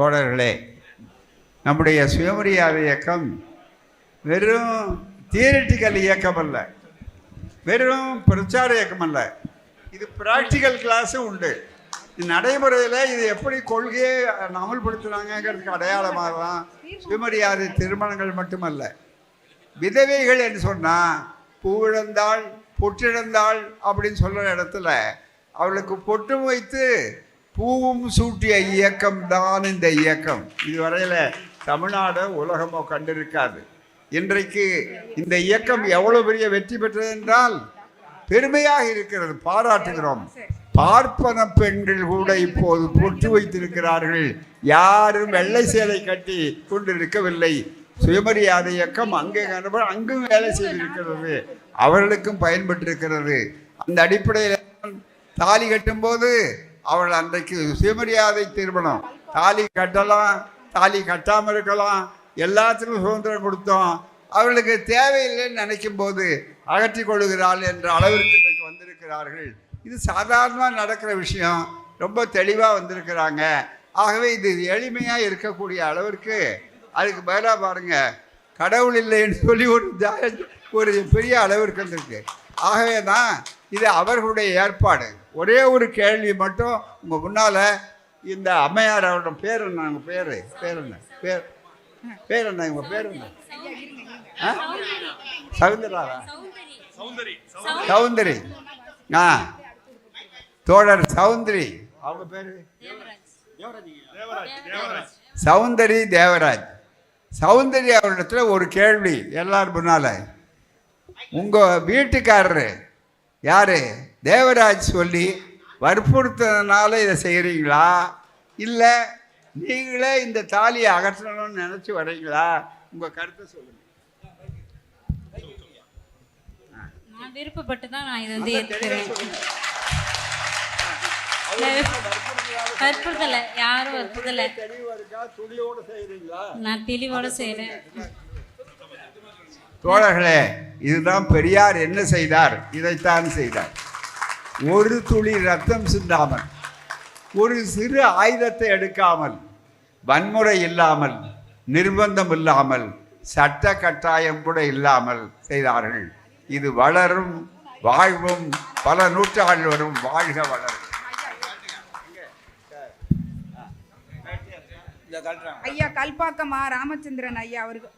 தோழர்களே நம்முடைய சுயமரியாதை இயக்கம் வெறும் தியரிட்டிக்கல் இயக்கம் அல்ல வெறும் பிரச்சார இயக்கம் அல்ல. இது ப்ராக்டிக்கல் கிளாஸும் உண்டு. நடைமுறையில் இது எப்படி கொள்கையை அமல்படுத்துகிறாங்கிறதுக்கு அடையாளமாக தான் சுயமரியாதை திருமணங்கள் மட்டுமல்ல. விதவைகள் என்று சொன்னால் பூவிழந்தாள் பொற்றிழந்தாள் அப்படின்னு சொல்கிற இடத்துல அவளுக்கு பொட்டு வைத்து பூவும் சூட்டிய இயக்கம் தான் இந்த இயக்கம். இதுவரையில் தமிழ்நாடு உலகமோ கண்டிருக்காது. இன்றைக்கு இந்த இயக்கம் எவ்வளோ பெரிய வெற்றி பெற்றது என்றால் பெருமையாக இருக்கிறது பாராட்டுகிறோம். பார்ப்பன பெண்கள் கூட இப்போது பொட்டு வைத்திருக்கிறார்கள். யாரும் வெள்ளை சேலை கட்டி கொண்டிருக்கவில்லை. சுயமரியாதை இயக்கம் அங்கே காணப்ப அங்கும் வேலை செய்திருக்கிறது. அவர்களுக்கும் பயன்பட்டிருக்கிறது. அந்த அடிப்படையில் தாலி கட்டும்போது அவள் அன்றைக்கு சுயமரியாதை திருமணம். தாலி கட்டலாம் தாலி கட்டாமல் இருக்கலாம் எல்லாத்துக்கும் சுதந்திரம் கொடுத்தோம். அவளுக்கு தேவையில்லைன்னு நினைக்கும் போது அகற்றி கொள்கிறாள் என்ற அளவிற்கு இன்றைக்கு வந்திருக்கிறார்கள். இது சாதாரணமாக நடக்கிற விஷயம். ரொம்ப தெளிவாக வந்திருக்கிறாங்க. ஆகவே இது எளிமையாக இருக்கக்கூடிய அளவிற்கு அதுக்கு பதிலாக பாருங்கள் கடவுள் இல்லைன்னு சொல்லி ஒரு ஜா- ஒரு பெரிய அளவிற்கு வந்திருக்கு. ஆகவே தான் இது அவர்களுடைய ஏற்பாடு. ஒரே ஒரு கேள்வி மட்டும் உங்கள் முன்னால் இந்த அம்மையார் அவரோட பேர் என்ன? உங்கள் பேர்? பேர் என்ன? பேர் பேர் என்ன? உங்கள் பேர் என்ன? ஆ? சவுந்தராவா சௌந்தரி ஆ. தோழர் சௌந்தரி அவங்க பேர்? சௌந்தரி தேவராஜ். சௌந்தரி அவரிடத்துல ஒரு கேள்வி எல்லார் முன்னால. உங்க வீட்டுக்காரரு யாரு? தேவராஜ் சொல்லி வற்புறுத்ததுனால இதை செய்கிறீங்களா இல்லை நீங்களே இந்த தாலியை அகற்றணும்னு நினச்சி வரீங்களா உங்கள் கருத்தை சொல்லுங்கள் நான் விருப்பப்பட்டு தான் நான் இதை வந்து ஏற்றுக்கிறேன் வற்புறுத்தல. யாரும் வற்புறுத்தல. நான் தெளிவோட செய்கிறேன் தோழர்களே இதுதான் பெரியார் என்ன செய்தார்? இதைத்தான் செய்தார். ஒரு துளி ரத்தம் சிந்தாமல் ஒரு சிறு ஆயுதத்தை எடுக்காமல் வன்முறை இல்லாமல் நிர்பந்தம் இல்லாமல் சட்ட கட்டாயம் கூட இல்லாமல் செய்தார்கள். இது வளரும் வாழ்வும் பல நூற்றாண்டு வரும் வாழ்க வளரும். ஐயா கல்பாக்கமா ராமச்சந்திரன் ஐயா அவர்கள்.